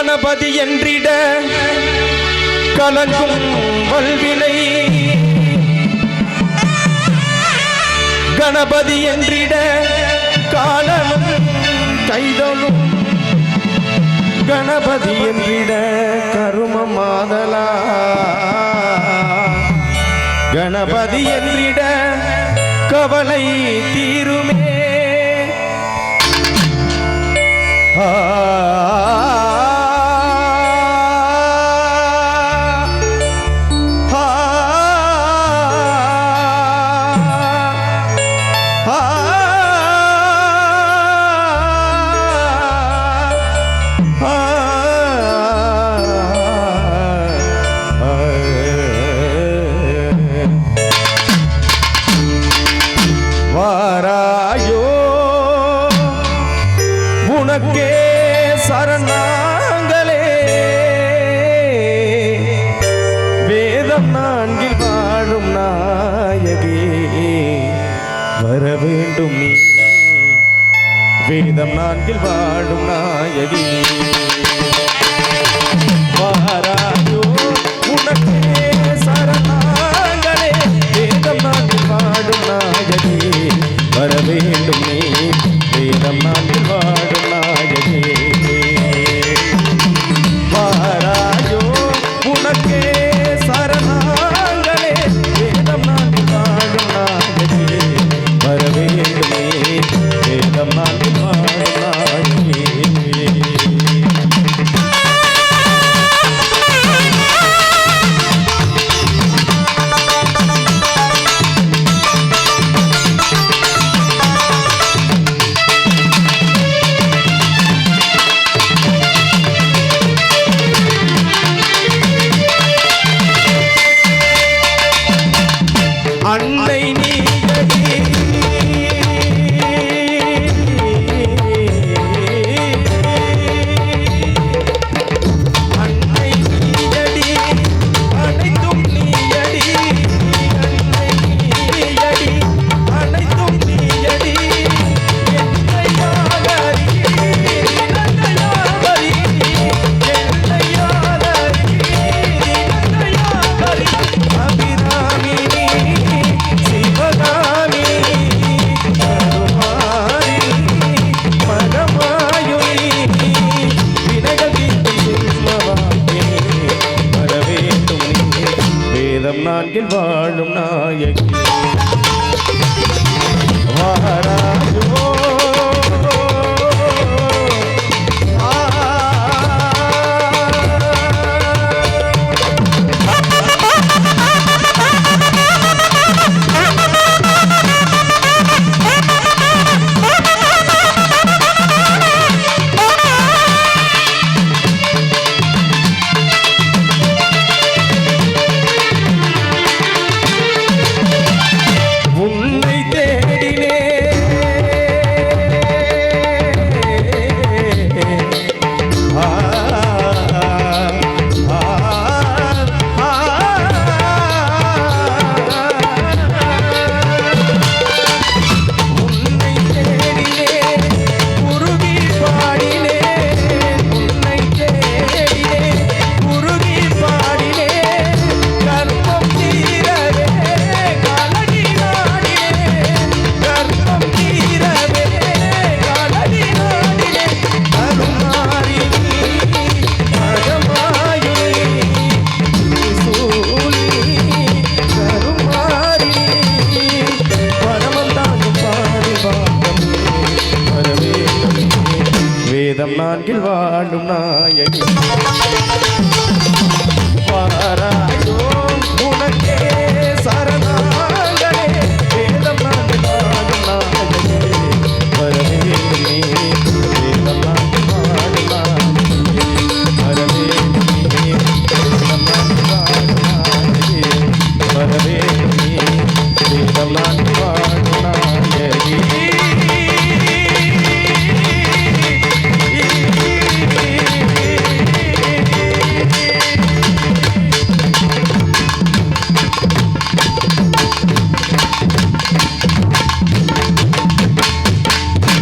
கணபதி என்றிட கலங்கும் வல்வினை. கணபதி என்றிட காலமும் கைதலும் கணபதி என்றிட கரும மாதலா கணபதி என்றிட கவலை தீருமே. நாங்களே வேதம் நான்கில் வாழும் நாயகி. வர வேண்டும் நீ. வேதம் நான்கில் வாழும் நாயகி. வாராயோ உனக்கே சரணாங்களே. வேதம் நான்கில் வாழும் நாயகி. வர வேண்டும் வாழும் நாயகி மகாராஜோ நான்கில் வாழும் நாயகி.